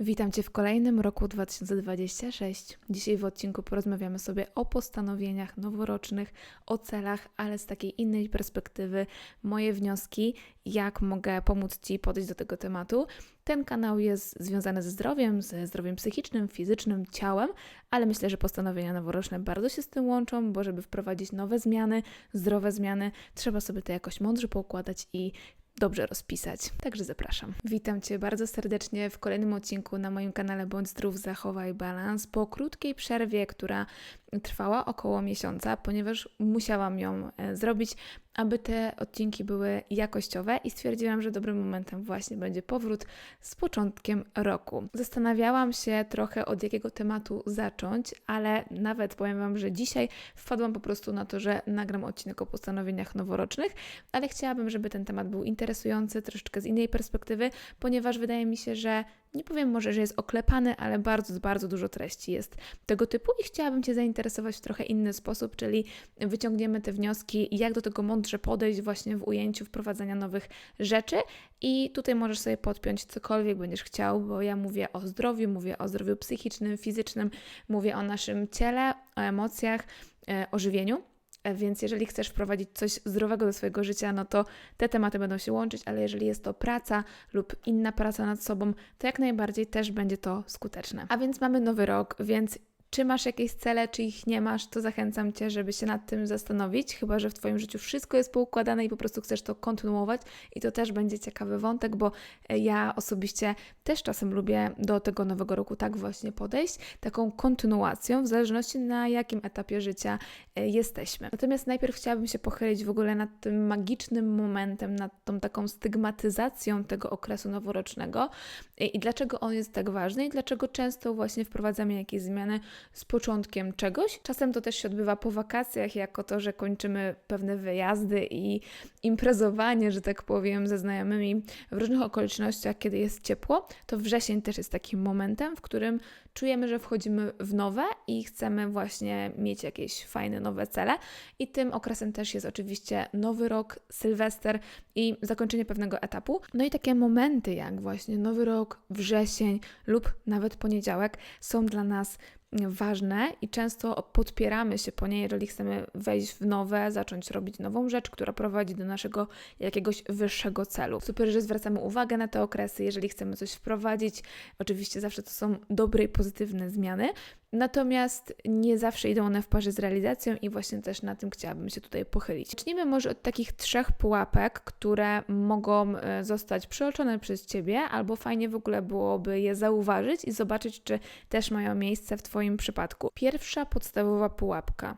Witam Cię w kolejnym roku 2026. Dzisiaj w odcinku porozmawiamy sobie o postanowieniach noworocznych, o celach, ale z takiej innej perspektywy, moje wnioski, jak mogę pomóc Ci podejść do tego tematu. Ten kanał jest związany ze zdrowiem, ze zdrowiem psychicznym, fizycznym, ciałem, ale myślę, że postanowienia noworoczne bardzo się z tym łączą, bo żeby wprowadzić nowe zmiany, zdrowe zmiany, trzeba sobie to jakoś mądrze poukładać i dobrze rozpisać. Także zapraszam. Witam Cię bardzo serdecznie w kolejnym odcinku na moim kanale Bądź Zdrów, Zachowaj Balans. Po krótkiej przerwie, która trwała około miesiąca, ponieważ musiałam ją e, zrobić, aby te odcinki były jakościowe i stwierdziłam, że dobrym momentem właśnie będzie powrót z początkiem roku. Zastanawiałam się trochę od jakiego tematu zacząć, ale nawet powiem Wam, że dzisiaj wpadłam po prostu na to, że nagram odcinek o postanowieniach noworocznych, ale chciałabym, żeby ten temat był interesujący troszeczkę z innej perspektywy, ponieważ wydaje mi się, że nie powiem może, że jest oklepany, ale bardzo, bardzo dużo treści jest tego typu i chciałabym Cię zainteresować w trochę inny sposób, czyli wyciągniemy te wnioski, jak do tego mądrze podejść właśnie w ujęciu wprowadzania nowych rzeczy i tutaj możesz sobie podpiąć cokolwiek będziesz chciał, bo ja mówię o zdrowiu, mówię o zdrowiu psychicznym, fizycznym, mówię o naszym ciele, o emocjach, e, o żywieniu. E, więc jeżeli chcesz wprowadzić coś zdrowego do swojego życia, no to te tematy będą się łączyć, ale jeżeli jest to praca lub inna praca nad sobą, to jak najbardziej też będzie to skuteczne. A więc mamy nowy rok, więc czy masz jakieś cele, czy ich nie masz, to zachęcam Cię, żeby się nad tym zastanowić, chyba że w Twoim życiu wszystko jest poukładane i po prostu chcesz to kontynuować i to też będzie ciekawy wątek, bo e, ja osobiście też czasem lubię do tego nowego roku tak właśnie podejść, taką kontynuacją, w zależności na jakim etapie życia e, jesteśmy. Natomiast najpierw chciałabym się pochylić w ogóle nad tym magicznym momentem, nad tą taką stygmatyzacją tego okresu noworocznego e, i dlaczego on jest tak ważny i dlaczego często właśnie wprowadzamy jakieś zmiany z początkiem czegoś. Czasem to też się odbywa po wakacjach, jako to, że kończymy pewne wyjazdy i imprezowanie, że tak powiem, ze znajomymi w różnych okolicznościach, kiedy jest ciepło. To wrzesień też jest takim momentem, w którym czujemy, że wchodzimy w nowe i chcemy właśnie mieć jakieś fajne nowe cele. I tym okresem też jest oczywiście nowy rok, sylwester i zakończenie pewnego etapu. No i takie momenty jak właśnie nowy rok, wrzesień lub nawet poniedziałek są dla nas ważne i często podpieramy się po nie, jeżeli chcemy wejść w nowe, zacząć robić nową rzecz, która prowadzi do naszego jakiegoś wyższego celu. Super, że zwracamy uwagę na te okresy, jeżeli chcemy coś wprowadzić. Oczywiście zawsze to są dobre i pozytywne zmiany, Natomiast nie zawsze idą one w parze z realizacją i właśnie też na tym chciałabym się tutaj pochylić. Zacznijmy może od takich trzech pułapek, które mogą e, zostać przeoczone przez Ciebie, albo fajnie w ogóle byłoby je zauważyć i zobaczyć, czy też mają miejsce w Twoim przypadku. Pierwsza podstawowa pułapka.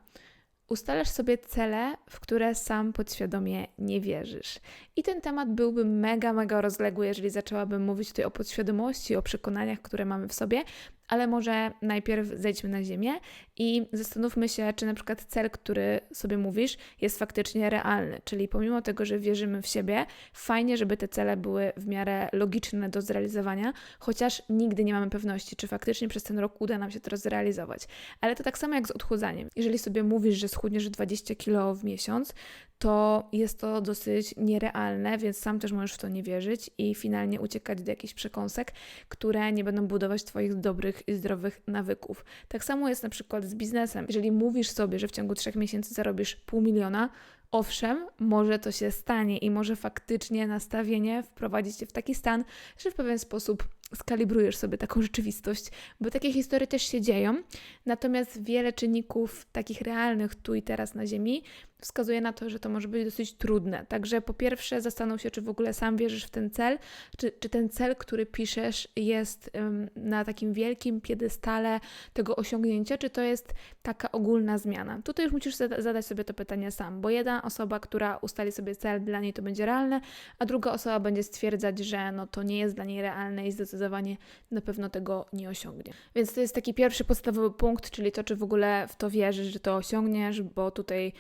Ustalasz sobie cele, w które sam podświadomie nie wierzysz. I ten temat byłby mega, mega rozległy, jeżeli zaczęłabym mówić tutaj o podświadomości, o przekonaniach, które mamy w sobie, ale może najpierw zejdźmy na ziemię i zastanówmy się, czy na przykład cel, który sobie mówisz, jest faktycznie realny. Czyli pomimo tego, że wierzymy w siebie, fajnie, żeby te cele były w miarę logiczne do zrealizowania, chociaż nigdy nie mamy pewności, czy faktycznie przez ten rok uda nam się to zrealizować. Ale to tak samo jak z odchudzaniem. Jeżeli sobie mówisz, że schudniesz 20 kg w miesiąc, to jest to dosyć nierealne, więc sam też możesz w to nie wierzyć i finalnie uciekać do jakichś przekąsek, które nie będą budować Twoich dobrych i zdrowych nawyków. Tak samo jest na przykład z biznesem. Jeżeli mówisz sobie, że w ciągu trzech miesięcy zarobisz pół miliona, Owszem, może to się stanie i może faktycznie nastawienie wprowadzić cię w taki stan, że w pewien sposób skalibrujesz sobie taką rzeczywistość, bo takie historie też się dzieją. Natomiast wiele czynników takich realnych tu i teraz na Ziemi wskazuje na to, że to może być dosyć trudne. Także po pierwsze zastanów się, czy w ogóle sam wierzysz w ten cel, czy, czy ten cel, który piszesz, jest um, na takim wielkim piedestale tego osiągnięcia, czy to jest taka ogólna zmiana. Tutaj już musisz zadać sobie to pytanie sam, bo jedna osoba, która ustali sobie cel, dla niej to będzie realne, a druga osoba będzie stwierdzać, że no to nie jest dla niej realne i zdecydowanie na pewno tego nie osiągnie. Więc to jest taki pierwszy podstawowy punkt, czyli to, czy w ogóle w to wierzysz, że to osiągniesz, bo tutaj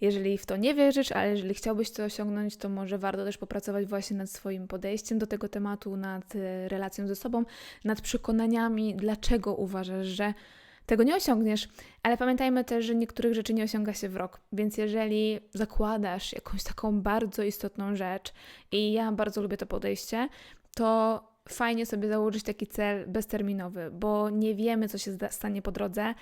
jeżeli w to nie wierzysz, ale jeżeli chciałbyś to osiągnąć, to może warto też popracować właśnie nad swoim podejściem do tego tematu, nad e, relacją ze sobą, nad przekonaniami, dlaczego uważasz, że tego nie osiągniesz. Ale pamiętajmy też, że niektórych rzeczy nie osiąga się w rok. Więc jeżeli zakładasz jakąś taką bardzo istotną rzecz, i ja bardzo lubię to podejście, to fajnie sobie założyć taki cel bezterminowy, bo nie wiemy, co się stanie po drodze.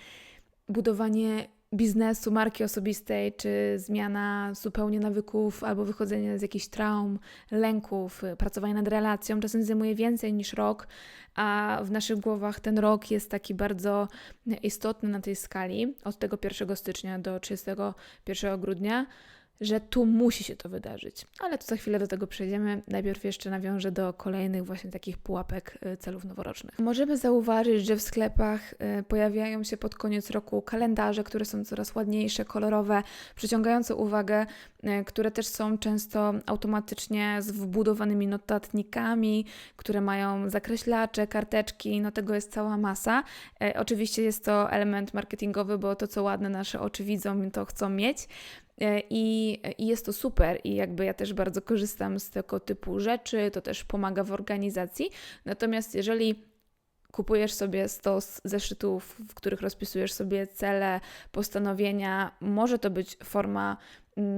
Budowanie biznesu, marki osobistej, czy zmiana zupełnie nawyków, albo wychodzenie z jakichś traum, lęków, y, pracowanie nad relacją czasem zajmuje więcej niż rok, a w naszych głowach ten rok jest taki bardzo istotny na tej skali od tego 1 stycznia do 31 grudnia że tu musi się to wydarzyć. Ale to za chwilę do tego przejdziemy. Najpierw jeszcze nawiążę do kolejnych właśnie takich pułapek y, celów noworocznych. Możemy zauważyć, że w sklepach y, pojawiają się pod koniec roku kalendarze, które są coraz ładniejsze, kolorowe, przyciągające uwagę, y, które też są często automatycznie z wbudowanymi notatnikami, które mają zakreślacze, karteczki, no tego jest cała masa. Oczywiście jest to element marketingowy, bo to co ładne nasze oczy widzą, to chcą mieć. E, I, I, jest to super, i jakby ja też bardzo korzystam z tego typu rzeczy, to też pomaga w organizacji. Natomiast jeżeli kupujesz sobie stos zeszytów, w których rozpisujesz sobie cele, postanowienia, może to być forma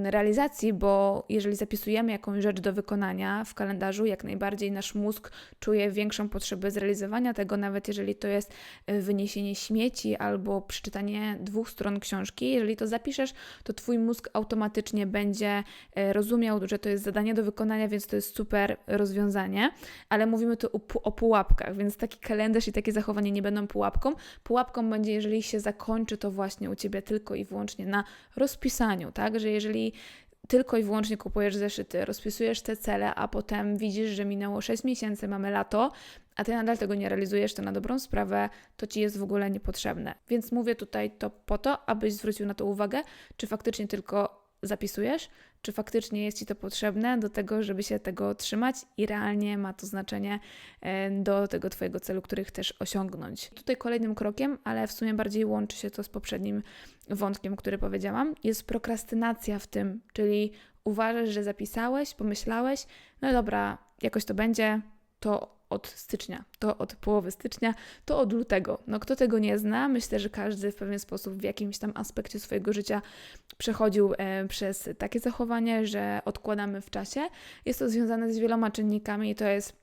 realizacji, bo jeżeli zapisujemy jakąś rzecz do wykonania w kalendarzu, jak najbardziej nasz mózg czuje większą potrzebę zrealizowania tego, nawet jeżeli to jest e, wyniesienie śmieci albo przeczytanie dwóch stron książki. Jeżeli to zapiszesz, to Twój mózg automatycznie będzie e, rozumiał, że to jest zadanie do wykonania, więc to jest super rozwiązanie, ale mówimy tu o pułapkach, więc taki kalendarz i takie zachowanie nie będą pułapką. Pułapką będzie, jeżeli się zakończy to właśnie u Ciebie tylko i wyłącznie na rozpisaniu, tak, że jeżeli jeżeli tylko i wyłącznie kupujesz zeszyty, rozpisujesz te cele, a potem widzisz, że minęło 6 miesięcy, mamy lato, a ty nadal tego nie realizujesz, to na dobrą sprawę to ci jest w ogóle niepotrzebne. Więc mówię tutaj to po to, abyś zwrócił na to uwagę, czy faktycznie tylko zapisujesz, czy faktycznie jest Ci to potrzebne do tego, żeby się tego trzymać i realnie ma to znaczenie e, do tego Twojego celu, który chcesz osiągnąć. Tutaj kolejnym krokiem, ale w sumie bardziej łączy się to z poprzednim wątkiem, który powiedziałam, jest prokrastynacja w tym, czyli uważasz, że zapisałeś, pomyślałeś, no dobra, jakoś to będzie, to od stycznia, to od połowy stycznia, to od lutego. No kto tego nie zna, myślę, że każdy w pewien sposób w jakimś tam aspekcie swojego życia przechodził e, przez takie zachowanie, że odkładamy w czasie. Jest to związane z wieloma czynnikami i to jest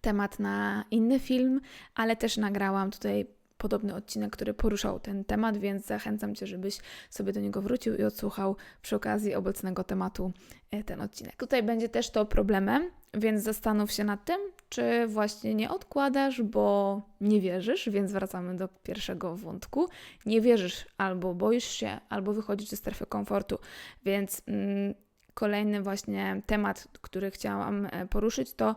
temat na inny film, ale też nagrałam tutaj podobny odcinek, który poruszał ten temat, więc zachęcam Cię, żebyś sobie do niego wrócił i odsłuchał przy okazji obecnego tematu e, ten odcinek. Tutaj będzie też to problemem, więc zastanów się nad tym, czy właśnie nie odkładasz, bo nie wierzysz, więc wracamy do pierwszego wątku. Nie wierzysz albo boisz się, albo wychodzisz ze strefy komfortu, więc mm, kolejny właśnie temat, który chciałam e, poruszyć, to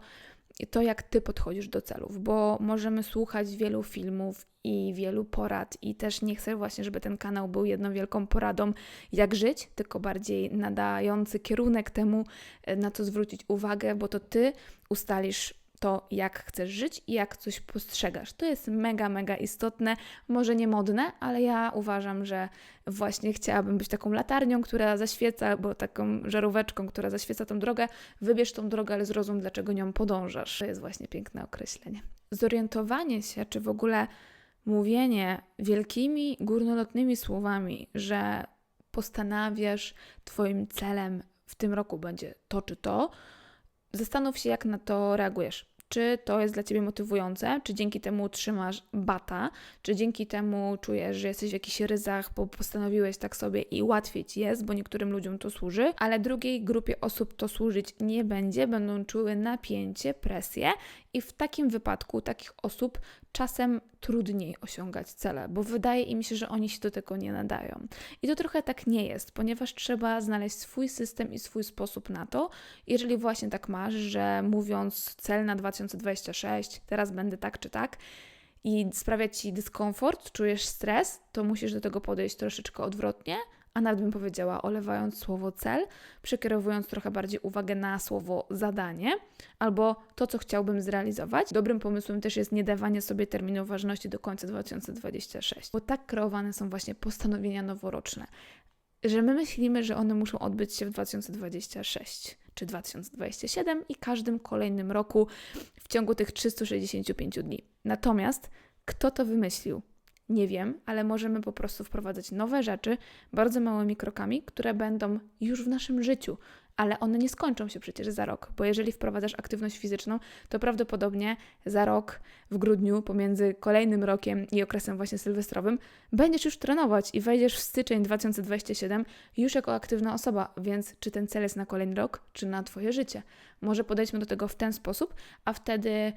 to, jak ty podchodzisz do celów, bo możemy słuchać wielu filmów i wielu porad, i też nie chcę właśnie, żeby ten kanał był jedną wielką poradą, jak żyć, tylko bardziej nadający kierunek temu, e, na co zwrócić uwagę, bo to ty ustalisz to, jak chcesz żyć i jak coś postrzegasz. To jest mega, mega istotne, może nie modne, ale ja uważam, że właśnie chciałabym być taką latarnią, która zaświeca, bo taką żaróweczką, która zaświeca tą drogę. Wybierz tą drogę, ale zrozum, dlaczego nią podążasz. To jest właśnie piękne określenie. Zorientowanie się, czy w ogóle mówienie wielkimi, górnolotnymi słowami, że postanawiasz, Twoim celem w tym roku będzie to czy to, Zastanów się, jak na to reagujesz. Czy to jest dla Ciebie motywujące? Czy dzięki temu trzymasz bata? Czy dzięki temu czujesz, że jesteś w jakichś ryzach, bo postanowiłeś tak sobie i łatwiej Ci jest, bo niektórym ludziom to służy, ale drugiej grupie osób to służyć nie będzie, będą czuły napięcie, presję i w takim wypadku takich osób czasem trudniej osiągać cele, bo wydaje im się, że oni się do tego nie nadają. I to trochę tak nie jest, ponieważ trzeba znaleźć swój system i swój sposób na to. Jeżeli właśnie tak masz, że mówiąc cel na 2026, teraz będę tak czy tak, i sprawia ci dyskomfort, czujesz stres, to musisz do tego podejść troszeczkę odwrotnie a nawet bym powiedziała, olewając słowo cel, przekierowując trochę bardziej uwagę na słowo zadanie albo to, co chciałbym zrealizować. Dobrym pomysłem też jest nie dawanie sobie terminu ważności do końca 2026, bo tak kreowane są właśnie postanowienia noworoczne, że my myślimy, że one muszą odbyć się w 2026 czy 2027 i każdym kolejnym roku w ciągu tych 365 dni. Natomiast kto to wymyślił? Nie wiem, ale możemy po prostu wprowadzać nowe rzeczy bardzo małymi krokami, które będą już w naszym życiu, ale one nie skończą się przecież za rok, bo jeżeli wprowadzasz aktywność fizyczną, to prawdopodobnie za rok w grudniu, pomiędzy kolejnym rokiem i okresem właśnie sylwestrowym, będziesz już trenować i wejdziesz w styczeń 2027 już jako aktywna osoba, więc czy ten cel jest na kolejny rok, czy na Twoje życie? Może podejdźmy do tego w ten sposób, a wtedy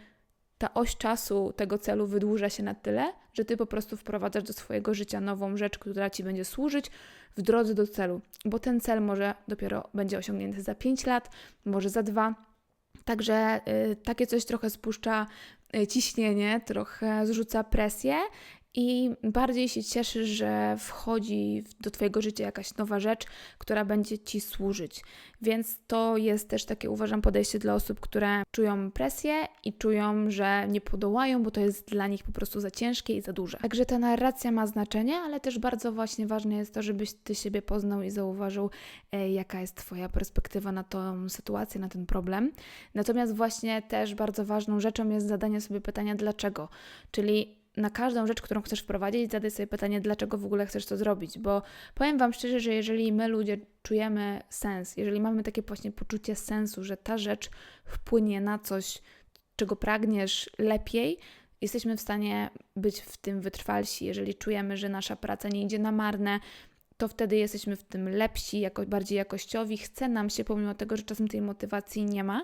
ta oś czasu tego celu wydłuża się na tyle, że ty po prostu wprowadzasz do swojego życia nową rzecz, która ci będzie służyć w drodze do celu, bo ten cel może dopiero będzie osiągnięty za 5 lat, może za 2. Także y, takie coś trochę spuszcza y, ciśnienie, trochę zrzuca presję i bardziej się cieszysz, że wchodzi do Twojego życia jakaś nowa rzecz, która będzie Ci służyć. Więc to jest też takie, uważam, podejście dla osób, które czują presję i czują, że nie podołają, bo to jest dla nich po prostu za ciężkie i za duże. Także ta narracja ma znaczenie, ale też bardzo właśnie ważne jest to, żebyś Ty siebie poznał i zauważył, e, jaka jest Twoja perspektywa na tą sytuację, na ten problem. Natomiast właśnie też bardzo ważną rzeczą jest zadanie sobie pytania dlaczego, czyli na każdą rzecz, którą chcesz wprowadzić, zadaj sobie pytanie, dlaczego w ogóle chcesz to zrobić. Bo powiem Wam szczerze, że jeżeli my ludzie czujemy sens, jeżeli mamy takie właśnie poczucie sensu, że ta rzecz wpłynie na coś, czego pragniesz lepiej, jesteśmy w stanie być w tym wytrwalsi. Jeżeli czujemy, że nasza praca nie idzie na marne, to wtedy jesteśmy w tym lepsi, jako, bardziej jakościowi. Chce nam się, pomimo tego, że czasem tej motywacji nie ma,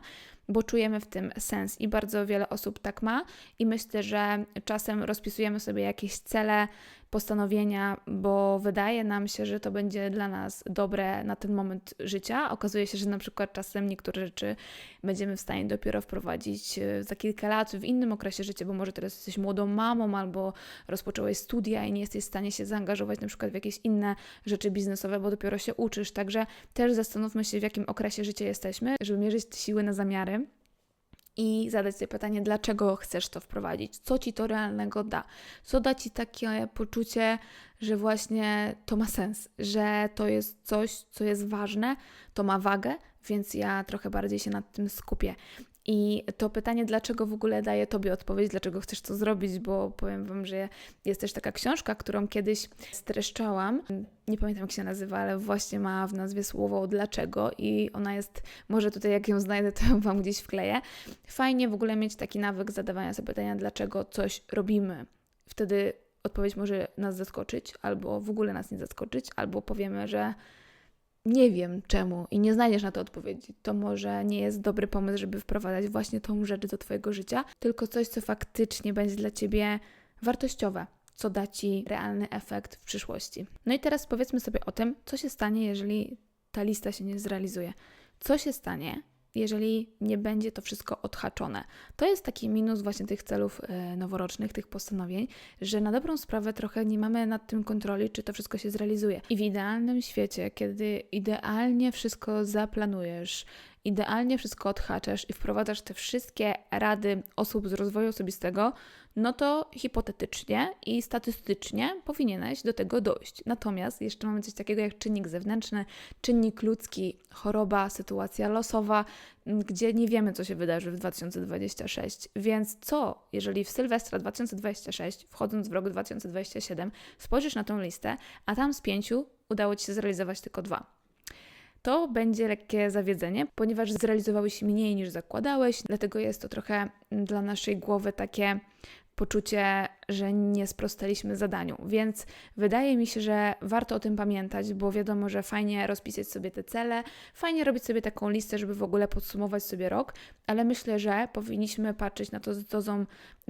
bo czujemy w tym sens i bardzo wiele osób tak ma. I myślę, że czasem rozpisujemy sobie jakieś cele, postanowienia, bo wydaje nam się, że to będzie dla nas dobre na ten moment życia. Okazuje się, że na przykład czasem niektóre rzeczy będziemy w stanie dopiero wprowadzić e, za kilka lat, w innym okresie życia, bo może teraz jesteś młodą mamą albo rozpocząłeś studia i nie jesteś w stanie się zaangażować na przykład w jakieś inne rzeczy biznesowe, bo dopiero się uczysz. Także też zastanówmy się, w jakim okresie życia jesteśmy, żeby mierzyć siły na zamiary i zadać sobie pytanie, dlaczego chcesz to wprowadzić, co ci to realnego da, co da ci takie poczucie, że właśnie to ma sens, że to jest coś, co jest ważne, to ma wagę, więc ja trochę bardziej się nad tym skupię. I to pytanie, dlaczego w ogóle daję Tobie odpowiedź, dlaczego chcesz to zrobić, bo powiem Wam, że jest też taka książka, którą kiedyś streszczałam. Nie pamiętam jak się nazywa, ale właśnie ma w nazwie słowo dlaczego i ona jest, może tutaj jak ją znajdę, to Wam gdzieś wkleję. Fajnie w ogóle mieć taki nawyk zadawania sobie pytania, dlaczego coś robimy. Wtedy odpowiedź może nas zaskoczyć, albo w ogóle nas nie zaskoczyć, albo powiemy, że nie wiem czemu i nie znajdziesz na to odpowiedzi, to może nie jest dobry pomysł, żeby wprowadzać właśnie tą rzecz do Twojego życia, tylko coś, co faktycznie będzie dla Ciebie wartościowe, co da Ci realny efekt w przyszłości. No i teraz powiedzmy sobie o tym, co się stanie, jeżeli ta lista się nie zrealizuje. Co się stanie, jeżeli nie będzie to wszystko odhaczone. To jest taki minus właśnie tych celów e, noworocznych, tych postanowień, że na dobrą sprawę trochę nie mamy nad tym kontroli, czy to wszystko się zrealizuje. I w idealnym świecie, kiedy idealnie wszystko zaplanujesz, idealnie wszystko odhaczasz i wprowadzasz te wszystkie rady osób z rozwoju osobistego, no to hipotetycznie i statystycznie powinieneś do tego dojść. Natomiast jeszcze mamy coś takiego jak czynnik zewnętrzny, czynnik ludzki, choroba, sytuacja losowa, gdzie nie wiemy, co się wydarzy w 2026. Więc co, jeżeli w Sylwestra 2026, wchodząc w rok 2027, spojrzysz na tą listę, a tam z pięciu udało Ci się zrealizować tylko dwa? To będzie lekkie zawiedzenie, ponieważ zrealizowałeś mniej niż zakładałeś, dlatego jest to trochę dla naszej głowy takie poczucie, że nie sprostaliśmy zadaniu. Więc wydaje mi się, że warto o tym pamiętać, bo wiadomo, że fajnie rozpisać sobie te cele, fajnie robić sobie taką listę, żeby w ogóle podsumować sobie rok, ale myślę, że powinniśmy patrzeć na to z dozą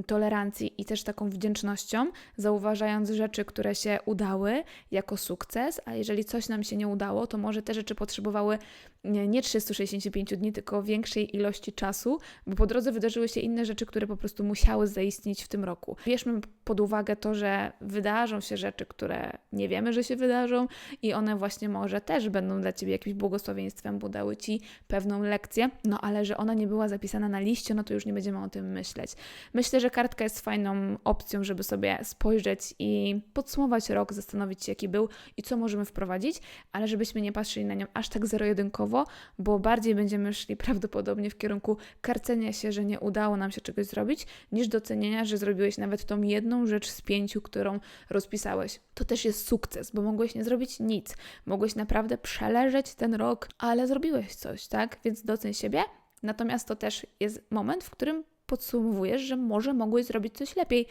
tolerancji i też taką wdzięcznością, zauważając rzeczy, które się udały jako sukces, a jeżeli coś nam się nie udało, to może te rzeczy potrzebowały nie 365 dni, tylko większej ilości czasu, bo po drodze wydarzyły się inne rzeczy, które po prostu musiały zaistnieć w tym roku. Bierzmy pod uwagę to, że wydarzą się rzeczy, które nie wiemy, że się wydarzą i one właśnie może też będą dla Ciebie jakimś błogosławieństwem, bo Ci pewną lekcję, no ale że ona nie była zapisana na liście, no to już nie będziemy o tym myśleć. Myślę, że kartka jest fajną opcją, żeby sobie spojrzeć i podsumować rok, zastanowić się, jaki był i co możemy wprowadzić, ale żebyśmy nie patrzyli na nią aż tak zero-jedynkowo, bo bardziej będziemy szli prawdopodobnie w kierunku karcenia się, że nie udało nam się czegoś zrobić, niż docenienia, że zrobiłeś nawet tą jedną rzecz z pięciu, którą rozpisałeś. To też jest sukces, bo mogłeś nie zrobić nic. Mogłeś naprawdę przeleżeć ten rok, ale zrobiłeś coś, tak? Więc doceń siebie. Natomiast to też jest moment, w którym podsumowujesz, że może mogłeś zrobić coś lepiej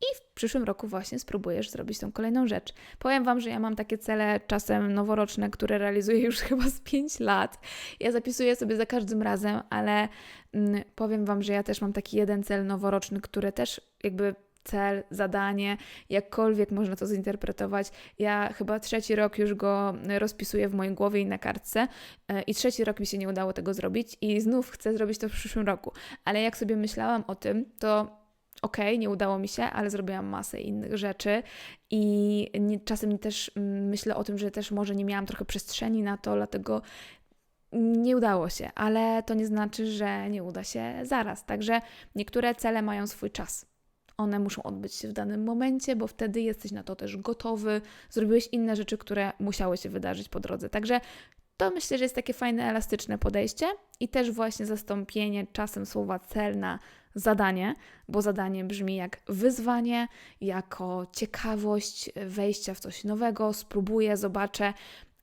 i w przyszłym roku właśnie spróbujesz zrobić tą kolejną rzecz. Powiem Wam, że ja mam takie cele czasem noworoczne, które realizuję już chyba z 5 lat. Ja zapisuję sobie za każdym razem, ale mm, powiem Wam, że ja też mam taki jeden cel noworoczny, który też jakby cel, zadanie, jakkolwiek można to zinterpretować. Ja chyba trzeci rok już go rozpisuję w mojej głowie i na kartce e, i trzeci rok mi się nie udało tego zrobić i znów chcę zrobić to w przyszłym roku. Ale jak sobie myślałam o tym, to okej, okay, nie udało mi się, ale zrobiłam masę innych rzeczy i nie, czasem też mm, myślę o tym, że też może nie miałam trochę przestrzeni na to, dlatego nie udało się, ale to nie znaczy, że nie uda się zaraz. Także niektóre cele mają swój czas. One muszą odbyć się w danym momencie, bo wtedy jesteś na to też gotowy, zrobiłeś inne rzeczy, które musiały się wydarzyć po drodze. Także to myślę, że jest takie fajne, elastyczne podejście i też właśnie zastąpienie czasem słowa cel na zadanie, bo zadanie brzmi jak wyzwanie, jako ciekawość wejścia w coś nowego, spróbuję, zobaczę,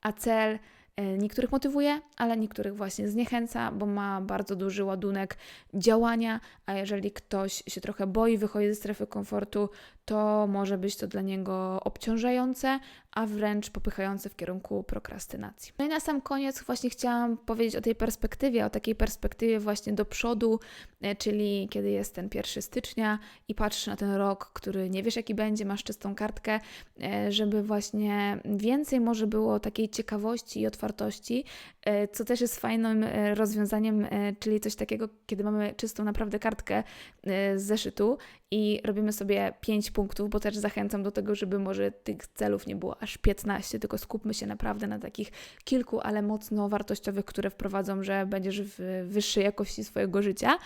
a cel niektórych motywuje, ale niektórych właśnie zniechęca, bo ma bardzo duży ładunek działania, a jeżeli ktoś się trochę boi wychodzić ze strefy komfortu, to może być to dla niego obciążające, a wręcz popychające w kierunku prokrastynacji. No i na sam koniec właśnie chciałam powiedzieć o tej perspektywie, o takiej perspektywie właśnie do przodu, e, czyli kiedy jest ten 1 stycznia i patrzysz na ten rok, który nie wiesz jaki będzie, masz czystą kartkę, e, żeby właśnie więcej może było takiej ciekawości i otwartości, e, co też jest fajnym rozwiązaniem, czyli coś takiego, kiedy mamy czystą naprawdę kartkę z zeszytu i robimy sobie 5 punktów, bo też zachęcam do tego, żeby może tych celów nie było aż 15, tylko skupmy się naprawdę na takich kilku, ale mocno wartościowych, które wprowadzą, że będziesz w wyższej jakości swojego życia.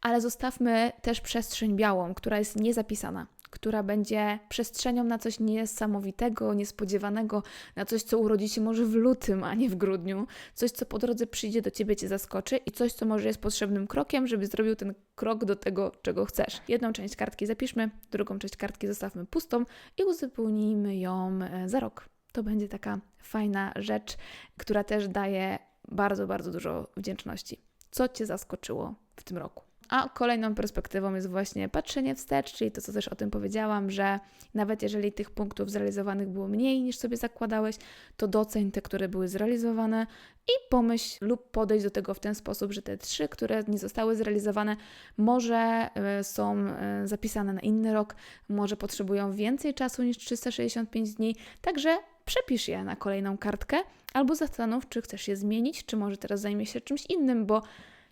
Ale zostawmy też przestrzeń białą, która jest niezapisana która będzie przestrzenią na coś niesamowitego, niespodziewanego, na coś, co urodzi się może w lutym, a nie w grudniu, coś, co po drodze przyjdzie do ciebie, cię zaskoczy i coś, co może jest potrzebnym krokiem, żeby zrobił ten krok do tego, czego chcesz. Jedną część kartki zapiszmy, drugą część kartki zostawmy pustą i uzupełnijmy ją e, za rok. To będzie taka fajna rzecz, która też daje bardzo, bardzo dużo wdzięczności. Co Cię zaskoczyło w tym roku? A kolejną perspektywą jest właśnie patrzenie wstecz, czyli to, co też o tym powiedziałam, że nawet jeżeli tych punktów zrealizowanych było mniej niż sobie zakładałeś, to doceń te, które były zrealizowane i pomyśl lub podejdź do tego w ten sposób, że te trzy, które nie zostały zrealizowane, może e, są e, zapisane na inny rok, może potrzebują więcej czasu niż 365 dni, także przepisz je na kolejną kartkę albo zastanów, czy chcesz je zmienić, czy może teraz zajmie się czymś innym, bo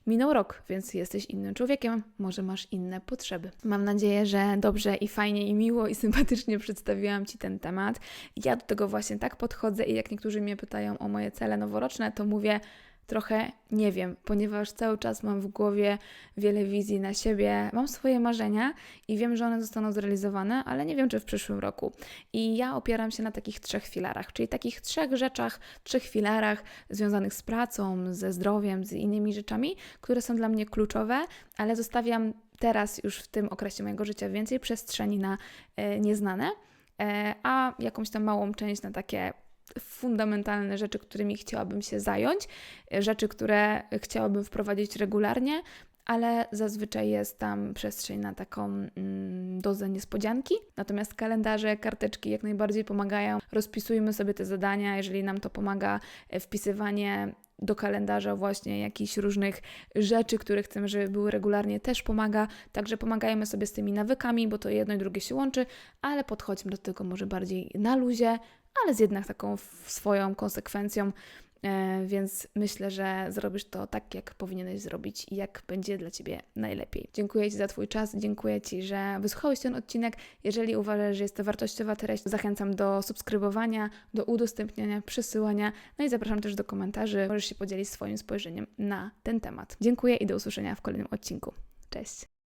Minął rok, więc jesteś innym człowiekiem, może masz inne potrzeby. Mam nadzieję, że dobrze i fajnie i miło i sympatycznie przedstawiłam Ci ten temat. Ja do tego właśnie tak podchodzę i jak niektórzy mnie pytają o moje cele noworoczne, to mówię, trochę nie wiem, ponieważ cały czas mam w głowie wiele wizji na siebie, mam swoje marzenia i wiem, że one zostaną zrealizowane, ale nie wiem, czy w przyszłym roku. I ja opieram się na takich trzech filarach, czyli takich trzech rzeczach, trzech filarach związanych z pracą, ze zdrowiem, z innymi rzeczami, które są dla mnie kluczowe, ale zostawiam teraz już w tym okresie mojego życia więcej przestrzeni na e, nieznane, e, a jakąś tam małą część na takie fundamentalne rzeczy, którymi chciałabym się zająć, rzeczy, które chciałabym wprowadzić regularnie, ale zazwyczaj jest tam przestrzeń na taką mm, dozę niespodzianki. Natomiast kalendarze, karteczki jak najbardziej pomagają. Rozpisujmy sobie te zadania, jeżeli nam to pomaga e, wpisywanie do kalendarza właśnie jakichś różnych rzeczy, które chcemy, żeby były regularnie, też pomaga. Także pomagajmy sobie z tymi nawykami, bo to jedno i drugie się łączy, ale podchodźmy do tego może bardziej na luzie, ale z jednak taką swoją konsekwencją, e, więc myślę, że zrobisz to tak, jak powinieneś zrobić i jak będzie dla Ciebie najlepiej. Dziękuję Ci za Twój czas, dziękuję Ci, że wysłuchałeś ten odcinek. Jeżeli uważasz, że jest to wartościowa treść, zachęcam do subskrybowania, do udostępniania, przesyłania, no i zapraszam też do komentarzy. Możesz się podzielić swoim spojrzeniem na ten temat. Dziękuję i do usłyszenia w kolejnym odcinku. Cześć!